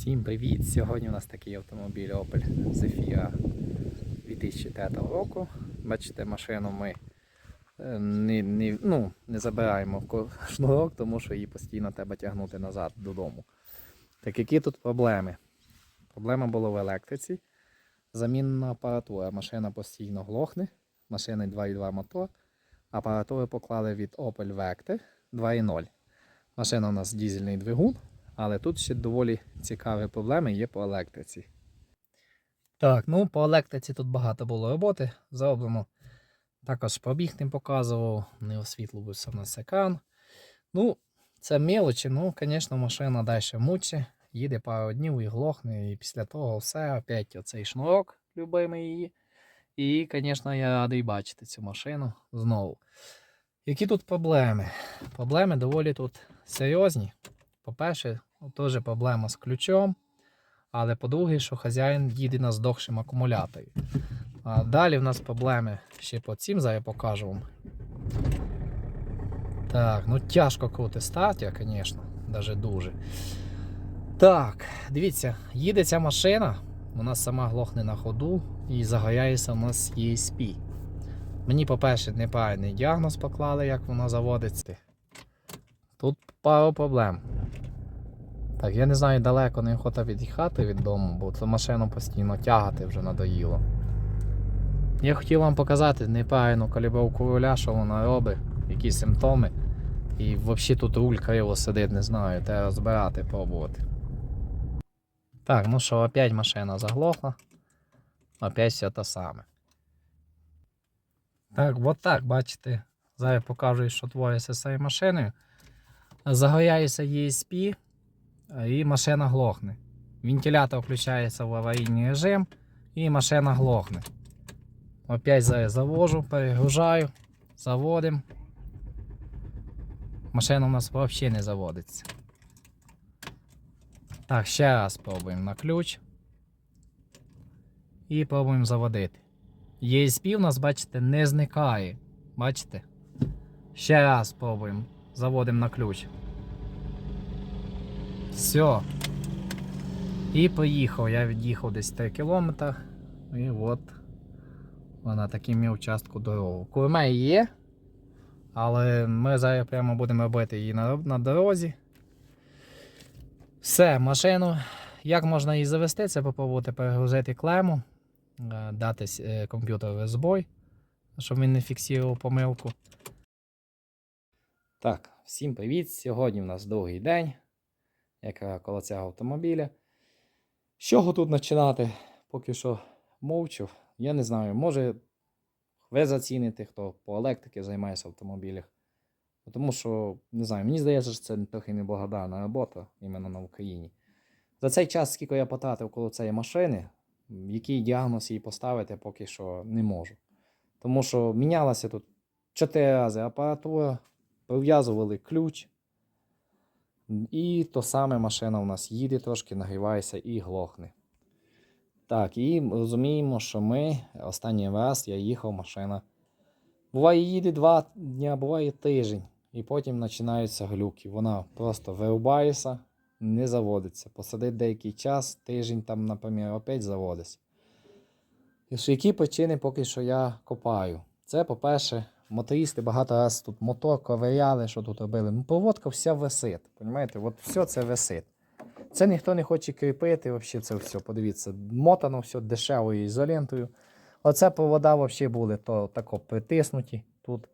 Всім привіт! Сьогодні у нас такий автомобіль Opel Zafira 2005 року. Бачите, машину ми е, не, не, ну, не забираємо в шнурок, тому що її постійно треба тягнути назад додому. Так які тут проблеми? Проблема була в електриці. Замінна апаратура. Машина постійно глохне. Машини 2.2 мотор. Апаратуру поклали від Opel Vectra 2.0. Машина у нас дізельний двигун. Але тут ще доволі цікаві проблеми є по електриці. Так, ну по електриці тут багато було роботи. Зробимо. Також пробіг не показував, не освітлювався в нас екран. Ну, це мелочі, ну, звісно, машина далі мучить. Їде пару днів і глохне, і після того все, опять оцей шнурок, любимий її. І, звісно, я радий бачити цю машину знову. Які тут проблеми? Проблеми доволі тут серйозні. По-перше, теж проблема з ключом. Але по-друге, що хазяїн їде на здохшим акумуляторі. А далі в нас проблеми ще по цим, зараз покажу вам. Так, ну тяжко крути стартер, звісно, навіть дуже. Так, дивіться, їде ця машина, вона сама глохне на ходу і загоряється у нас ESP. Мені, по-перше, неправильний діагноз поклали, як вона заводиться. Тут пару проблем. Так, я не знаю, далеко не охота від'їхати від дому, бо цю машину постійно тягати вже надоїло. Я хотів вам показати неправильну калібровку руля, що вона робить, які симптоми. І взагалі тут руль криво сидить, не знаю, треба розбирати, пробувати. Так, ну що, опять машина заглохла. Опять все те саме. Так, от так, бачите. Зараз покажу, що твориться з цією машиною. Загоряється ESP і машина глохне. Вентилятор включається в аварійний режим і машина глохне. Опять завожу, перегружаю, заводимо. Машина у нас взагалі не заводиться. Так, ще раз пробуємо на ключ. І пробуємо заводити. ESP у нас, бачите, не зникає. Бачите? Ще раз пробуємо. Заводимо на ключ. Все. І поїхав. Я від'їхав десь 3 кілометри. І от вона таким участку дорогу. Курме є. Але ми зараз прямо будемо робити її на, на дорозі. Все, машину. Як можна її завести? Це попробувати перегрузити клему, е, дати е, комп'ютеру збой, щоб він не фіксував помилку. Так, всім привіт! Сьогодні в нас другий день яка коло цього автомобіля. З чого тут починати? Поки що мовчу. Я не знаю, може ви заціните, хто по електриці займається автомобілях. Тому що, не знаю, мені здається, що це трохи неблагодарна робота іменно на Україні. За цей час, скільки я потратив коло цієї машини, який діагноз їй поставити, поки що не можу. Тому що мінялася тут чотири рази апаратура, прив'язували ключ. І то саме машина у нас їде трошки, нагрівається і глохне. Так, і розуміємо, що ми останній раз я їхав, машина. Буває, їде два дні, буває тиждень. І потім починаються глюки. Вона просто вирубається, не заводиться. Посадить деякий час, тиждень там, наприклад, опять заводиться. Які причини поки що я копаю? Це, по-перше, мотористи багато разів тут мотор ковиряли, що тут робили. Ну, проводка вся висить. Понімаєте? От все це висить. Це ніхто не хоче кріпити, взагалі це все. Подивіться, мотано все дешевою ізолентою. Оце провода взагалі були то тако притиснуті тут.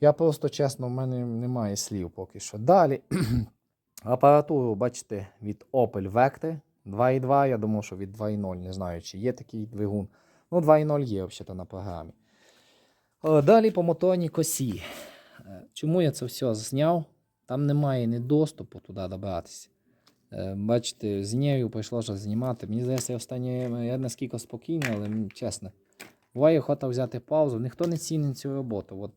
Я просто чесно, в мене немає слів поки що. Далі апаратуру, бачите, від Opel Vectra 2.2. Я думав, що від 2.0, не знаю, чи є такий двигун. Ну, 2.0 є взагалі на програмі. Е, Далі по моторній косі. Е, Чому я це все зняв? Там немає ні доступу туди добратися. Е, Бачите, з нею прийшлося знімати. Мені здається, я останнє я наскільки спокійний, але чесно. Буває охота взяти паузу. Ніхто не цінить цю роботу. От,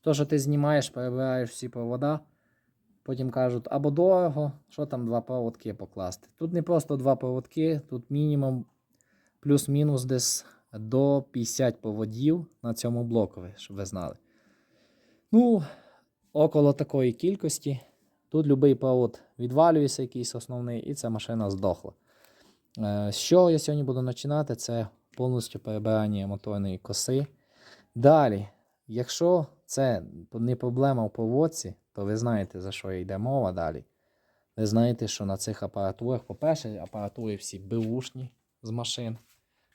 то, що ти знімаєш, перебираєш всі провода, потім кажуть, або дорого, що там два проводки покласти. Тут не просто два проводки, тут мінімум плюс-мінус десь до 50 проводів на цьому блокові, щоб ви знали. Ну, около такої кількості. Тут будь-який провод відвалюється, якийсь основний, і ця машина здохла. Е, З чого я сьогодні буду починати? Це повністю перебирання моторної коси. Далі, якщо це не проблема в поводці, то ви знаєте, за що йде мова далі. Ви знаєте, що на цих апаратурах, по-перше, апаратури всі беушні з машин.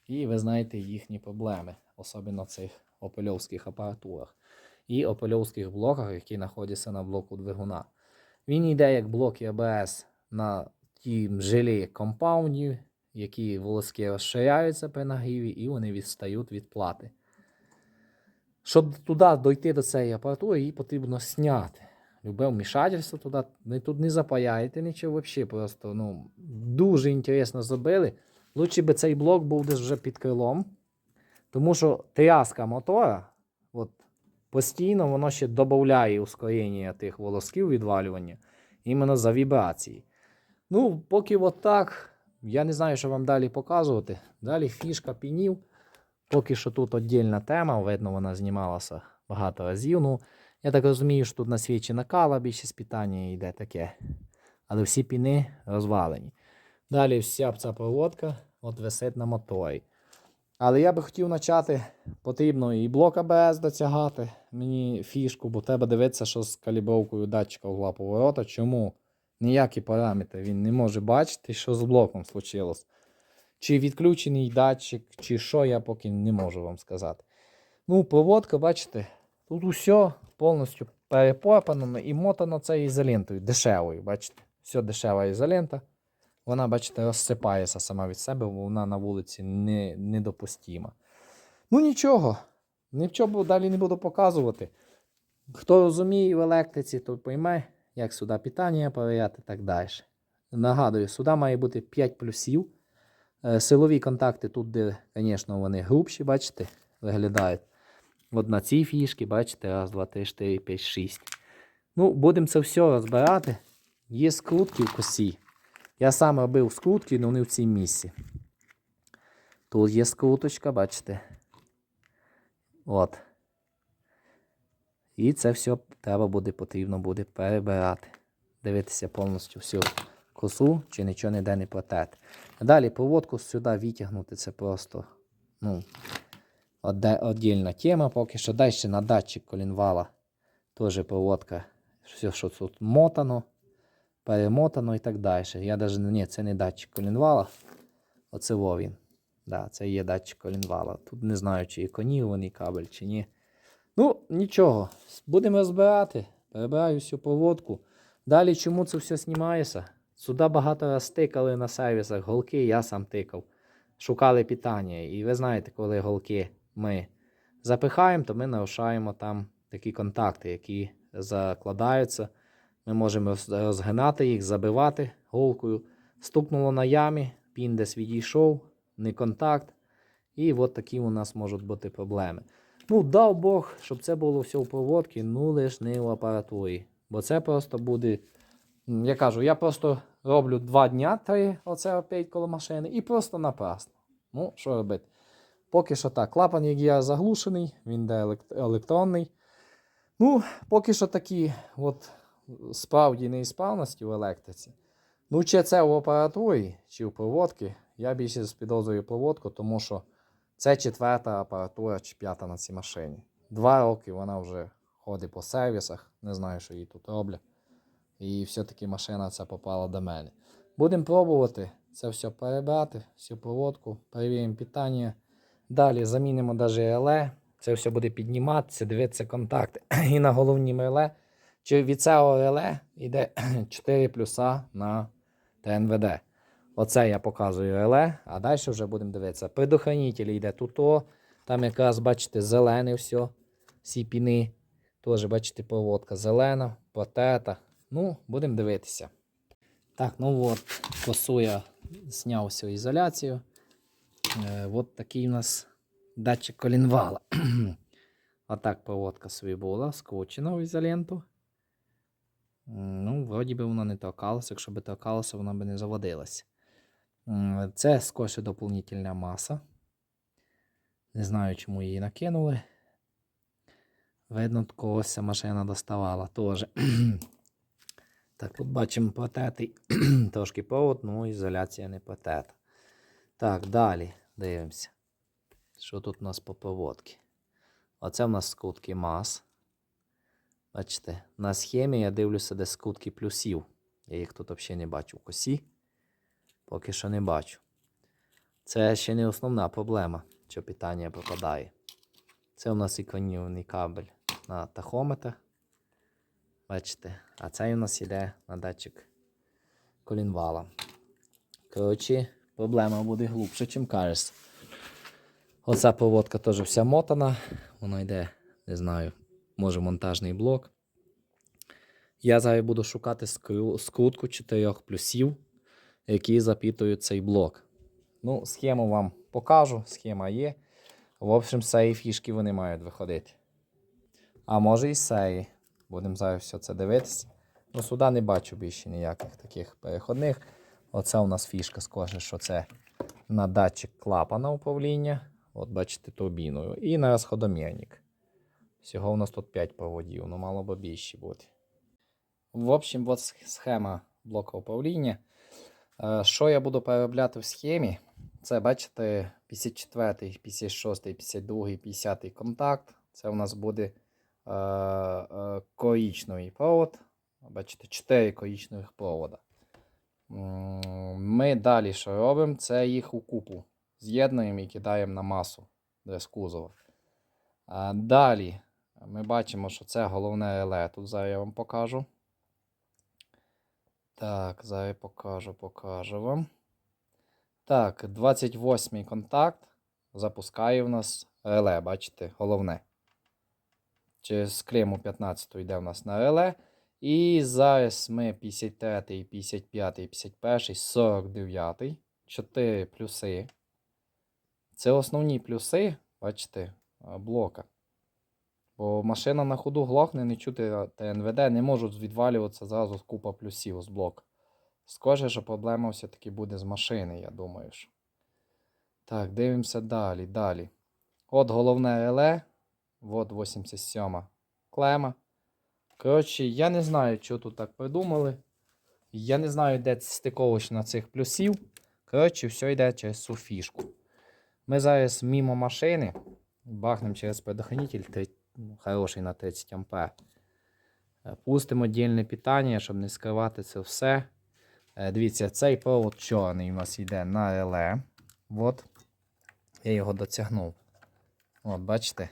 І ви знаєте їхні проблеми, особливо цих опельовських апаратурах і опельовських блоках, які знаходяться на блоку двигуна. Він йде як блок АБС на тім желі компаундів, які волоски розширяються при нагріві, і вони відстають від плати. Щоб туди дойти до цієї апаратури, її потрібно зняти. Любе вмішательство туди, ви тут не запаяєте нічого взагалі. Просто ну, дуже інтересно зробили. Лучше би цей блок був десь вже під крилом. Тому що тряска мотора, от, постійно воно ще додає ускорення тих волосків відвалювання іменно за вібрації. Ну, поки от так, я не знаю, що вам далі показувати. Далі фішка пінів. Поки що тут віддільна тема, видно, вона знімалася багато разів. Ну, я так розумію, що тут на свічі накала більшість питання йде таке. Але всі піни розвалені. Далі вся ця проводка от висить на моторі. Але я би хотів почати, потрібно і блок АБС дотягати мені фішку, бо треба дивитися, що з калібровкою датчика угла поворота. Чому ніякі параметри він не може бачити, що з блоком случилось. Чи відключений датчик, чи що, я поки не можу вам сказати. Ну, проводка, бачите, тут усе повністю перепорпано і мотано це ізолентою, дешевою, бачите? Все дешева ізолента. Вона, бачите, розсипається сама від себе, бо вона на вулиці не, недопустима. Ну нічого, нічого далі не буду показувати. Хто розуміє в електриці, той пойме, як сюди питання перевіряти і так далі. Нагадую, сюди має бути 5 плюсів. Е, Силові контакти тут, де, звісно, вони грубші, бачите, виглядають. От на цій фішці, бачите, раз, два, три, чотири, п'ять, шість. Ну, будемо це все розбирати. Є скрутки в косі. Я сам робив скрутки, але вони в цій місці. Тут є скруточка, бачите. От. І це все треба буде, потрібно буде перебирати. Дивитися повністю всю косу, чи нічого ніде не платити. Далі проводку сюди відтягнути це просто ну, отдільна тема. Поки що далі на датчик колінвала теж проводка. Все, що тут мотано, перемотано і так далі. Я навіть ні, це не датчик колінвала. Оце во він. Да, це є датчик колінвала. Тут не знаю, чи іконірований кабель, чи ні. Ну, нічого. Будемо розбирати. Перебираю всю проводку. Далі, чому це все знімається? Сюди багато раз тикали на сервісах голки, я сам тикав. Шукали питання. І ви знаєте, коли голки ми запихаємо, то ми нарушаємо там такі контакти, які закладаються. Ми можемо розгинати їх, забивати голкою. Стукнуло на ямі, пін десь відійшов, не контакт. І от такі у нас можуть бути проблеми. Ну, дав Бог, щоб це було все в проводці, ну лиш не в апаратурі. Бо це просто буде. Я кажу, я просто роблю два дня три, оце опять коло машини, і просто напрасно. Ну, що робити? Поки що так. Клапан, як я заглушений, він елект- електронний. Ну, поки що такі от справді неісправності в електриці. Ну, чи це в апаратурі, чи в проводці, я більше підозрюю проводку, тому що це четверта апаратура чи п'ята на цій машині. Два роки вона вже ходить по сервісах, не знаю, що їй тут роблять. І все-таки машина ця попала до мене. Будемо пробувати це все перебрати, всю проводку, перевіримо питання. Далі замінимо навіть реле. Це все буде підніматися, дивитися контакти. І на головнім реле. Чи від цього реле йде 4 плюса на ТНВД. Оце я показую реле, а далі вже будемо дивитися. Предохранитель йде тут. Там якраз, бачите, зелене все. Всі піни. Теж, бачите, проводка зелена, потета. Ну, будемо дивитися. Так, ну от, косу я зняв всю ізоляцію. Е, от такий у нас датчик колінвала. Отак проводка собі була, скручена в ізоленту. Ну, вроді би вона не торкалася. Якщо б торкалася, вона б не заводилась. Це скорше доповнительна маса. Не знаю, чому її накинули. Видно, когось ця машина доставала теж. Так, тут бачимо патетий трошки повод, ну ізоляція не патета. Так, далі дивимося. Що тут у нас по проводці? Оце в нас скутки мас. Бачите, на схемі я дивлюся, де скутки плюсів. Я їх тут взагалі не бачу в косі. Поки що не бачу. Це ще не основна проблема, що питання пропадає. Це у нас іконівний кабель на тахометр. Бачите, а цей у нас йде на датчик колінвала. Коротше, проблема буде глубше, ніж кажеться. Оця проводка теж вся мотана. Вона йде, не знаю, може монтажний блок. Я зараз буду шукати скру- скрутку 4 плюсів, які запитують цей блок. Ну, схему вам покажу, схема є. В общем, з фішки вони мають виходити. А може і цієї. Будемо зараз все це дивитися. Ну, сюди не бачу більше ніяких таких переходних. Оце у нас фішка схоже, що це на датчик клапана управління. От бачите турбіною. І на розходомірник. Всього у нас тут 5 проводів, ну мало би більше бути. В общем, от схема блоку управління. Е, Що я буду переробляти в схемі? Це, бачите, 54, 56, 52, 50 контакт. Це у нас буде е, е, коричневий провод. Бачите, 4 коричневих провода. Ми далі що робимо? Це їх у купу. З'єднуємо і кидаємо на масу без кузова. Далі ми бачимо, що це головне реле. Тут зараз я вам покажу. Так, зараз покажу, покажу вам. Так, 28-й контакт. Запускає в нас реле, бачите, головне. Через клему 15 йде в нас на реле. І зараз ми 53, 55, 51, 49. 4 плюси. Це основні плюси, бачите, блока. Бо машина на ходу глохне, не чути ТНВД, не можуть відвалюватися зразу купа плюсів з блока. Схоже, що проблема все-таки буде з машини, я думаю. Що. Так, дивимося далі, далі. От головне реле. От 87 клема. Коротше, я не знаю, що тут так придумали. Я не знаю, де стиковочна цих плюсів. Коротше, все йде через цю. Ми зараз мимо машини бахнемо через предохранитель хороший на 30 А. Пустимо дільне питання, щоб не скривати це все. Е, Дивіться, цей провод чорний у нас йде на реле. От. Я його дотягнув. От, бачите?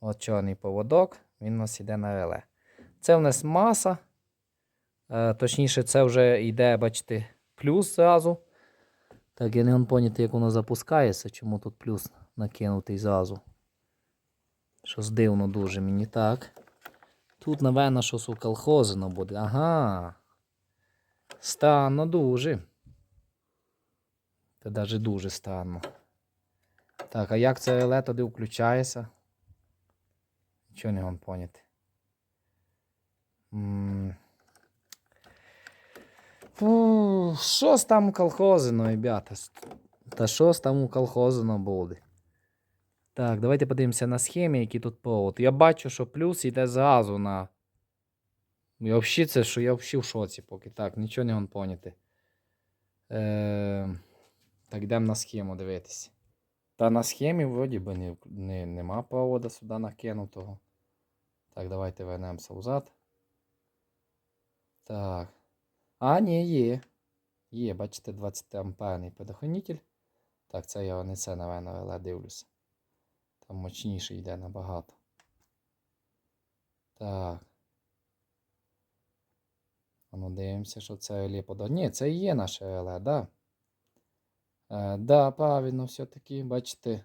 От чорний поводок, він у нас йде на реле. Це у нас маса. Е, точніше, це вже йде, бачите, плюс зразу. Так, я не поняти, як воно запускається, чому тут плюс накинутий зразу. Щось дивно дуже мені так. Тут, напевно, щось уколхозено буде. Ага. Странно дуже. Це навіть дуже странно. Так, а як це реле тоді включається? Нічого не можу поняти. Фу, щось там колхозено, ребята. Та щось там у колхозено буде. Так, давайте подивимося на схемі, які тут провод. Я бачу, що плюс йде зразу на. Я взагалі це, що я взагалі в шоці поки. Так, нічого не поняти. Е... Так, йдемо на схему дивитися. Та на схемі вроді би не, не, нема провода сюди накинутого. Так, давайте вернемося взад. Так. А, ні, є. Є, бачите, 20 амперний предохранитель. Так, це я не це, напевно, але дивлюся. Там мощніше йде набагато. Так. Ну дивимося, що це подав. Ні, це і є наше реле, да. Е, да, правильно, все-таки, бачите,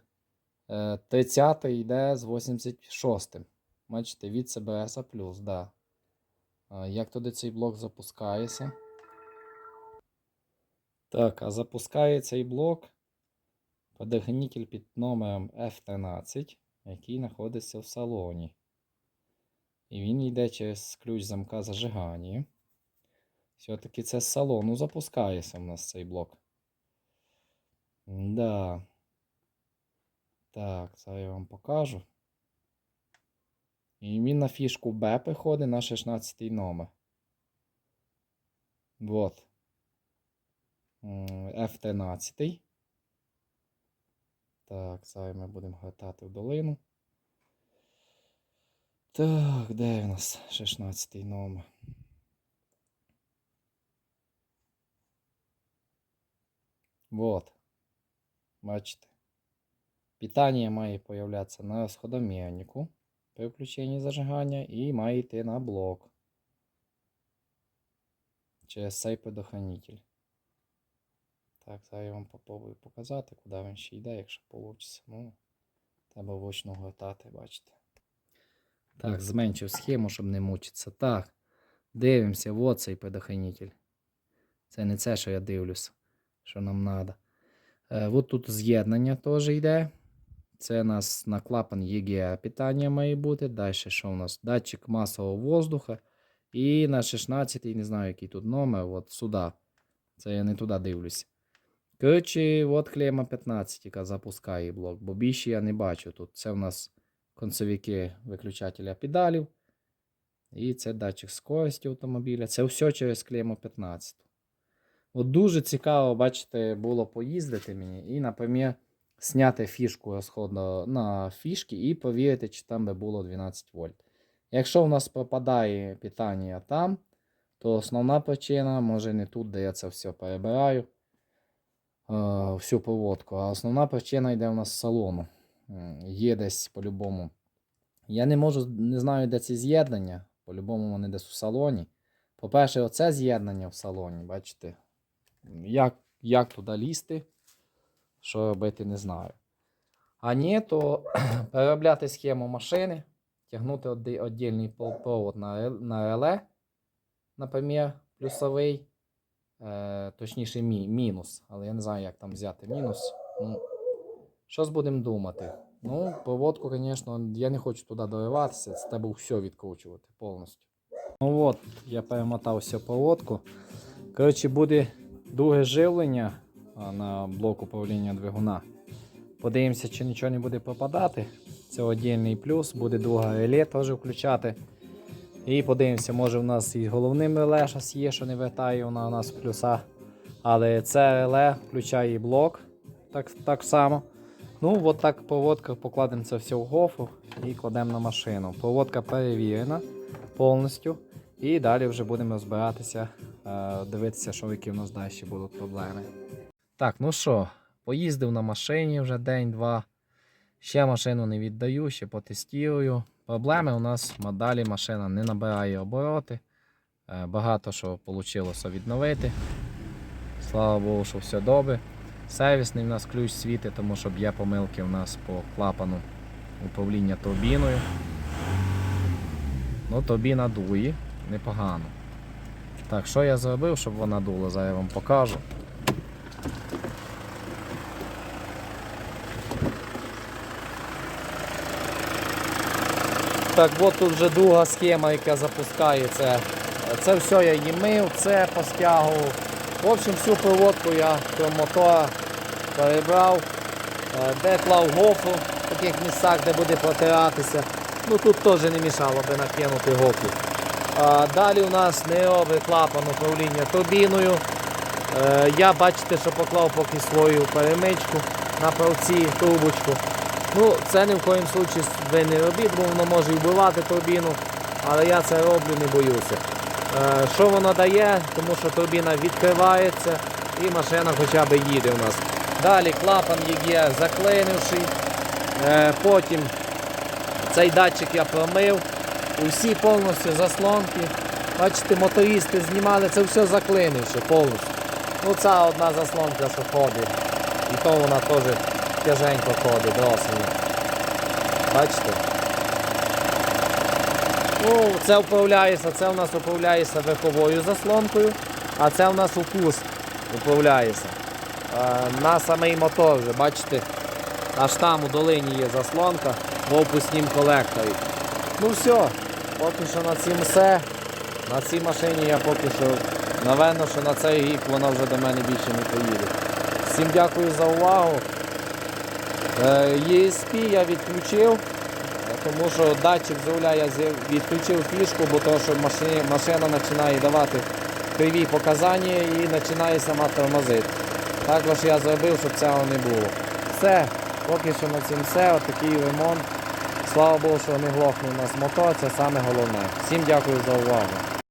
е, 30 йде з 86-м. Бачите, від CBS плюс, да. Е, як туди цей блок запускається? Так, а запускає цей блок предохранитель під номером F13, який знаходиться в салоні. І він йде через ключ замка зажигання. Все-таки це з салону запускається в нас цей блок. Да. Так, зараз я вам покажу. І він на фішку Б приходить на 16 номер. Вот. F13. Так, зараз ми будемо гатати в долину. Так, де в нас 16 номер? Вот. Бачите. Питання має появлятися на сходом'янику при включенні зажигання і має йти на блок. Через цей предохранитель. Так, зараз я вам попробую показати, куди він ще йде, якщо вийде. Ну, треба вручну гортати, бачите. Так, зменшив схему, щоб не мучитися. Так, дивимося, от цей предохранитель. Це не це, що я дивлюся, що нам треба. Е, от тут з'єднання теж йде. Це у нас на клапан EGA питання має бути. Далі що у нас? Датчик масового воздуха. І на 16, не знаю, який тут номер, от сюди. Це я не туди дивлюся. Коротше, от клема 15, яка запускає блок, бо більше я не бачу тут. Це у нас концевики виключателя педалів. І це датчик скорості автомобіля. Це все через клему 15. От дуже цікаво, бачите, було поїздити мені і, наприклад, зняти фішку розходу на фішки і повірити, чи там би було 12 вольт. Якщо у нас пропадає питання там, то основна причина, може не тут, де я це все перебираю, всю проводку, а основна причина йде у нас з салону. Є десь по-любому. Я не можу, не знаю, де ці з'єднання. По-любому вони десь у салоні. По-перше, оце з'єднання в салоні, бачите. Як, як туди лізти, що робити, не знаю. А ні, то переробляти схему машини, тягнути віддільний провод на реле, наприклад, плюсовий, е, точніше мі, мінус. Але я не знаю, як там взяти мінус. Ну, щось будемо думати. Ну, проводку, звісно, я не хочу туди дориватися, це треба все відкручувати повністю. Ну от, я перемотав всю проводку. Коротше, буде друге живлення на блок управління двигуна. Подивимося, чи нічого не буде попадати. Це віддільний плюс, буде друга реле теж включати. І подивимося, може в нас і головним реле щось є, що не вертає вона у нас в плюса. Але це реле включає і блок так, так само. Ну, от так проводка покладемо це все в гофу і кладемо на машину. Проводка перевірена повністю. І далі вже будемо розбиратися, е, дивитися, що які в нас далі будуть проблеми. Так, ну що, поїздив на машині вже день-два. Ще машину не віддаю, ще потестую. Проблеми у нас далі машина не набирає обороти. Е, Багато що вийшло відновити. Слава Богу, що все добре. Сервісний в нас ключ світить, тому що є помилки у нас по клапану управління турбіною. Ну, турбіна дує непогано. Так, що я зробив, щоб вона дула, зараз я вам покажу. Так, от тут вже друга схема, яка запускає це. Все я її мив, це постягував. В общем, всю проводку я крім мотора перебрав, Е, де клав гофру в таких місцях, де буде протиратися. Ну тут теж не мішало би накинути гофру. А, далі у нас не клапан управління турбіною. Е, я бачите, що поклав поки свою перемичку на правці трубочку. Ну, це ні в коїм случаї ви не робіть, бо воно може вбивати турбіну, але я це роблю, не боюся. Е, що воно дає? Тому що турбіна відкривається і машина хоча б їде у нас. Далі клапан є заклинивший. Е, потім цей датчик я промив. Усі повністю заслонки. Бачите, мотористи знімали, це все заклинивши повністю. Ну ця одна заслонка, що ходить. І то вона теж тяженько ходить, досить. Бачите? Ну, це управляється, це у нас управляється верховою заслонкою, а це у нас укус управляється. Е, на самий мотор вже, бачите, аж там у долині є заслонка в опуснім колекторі. Ну все, поки що на цім все. На цій машині я поки що, напевно, що на цей рік вона вже до мене більше не поїде. Всім дякую за увагу. Е, ESP я відключив, е, тому що датчик з я відключив фішку, бо то, що машина, машина починає давати криві показання і починає сама тормозити. Також я зробив, щоб цього не було. Все, поки що на цьому все. Отакий ремонт. Слава Богу, що не глохне у нас мотор, це саме головне. Всім дякую за увагу.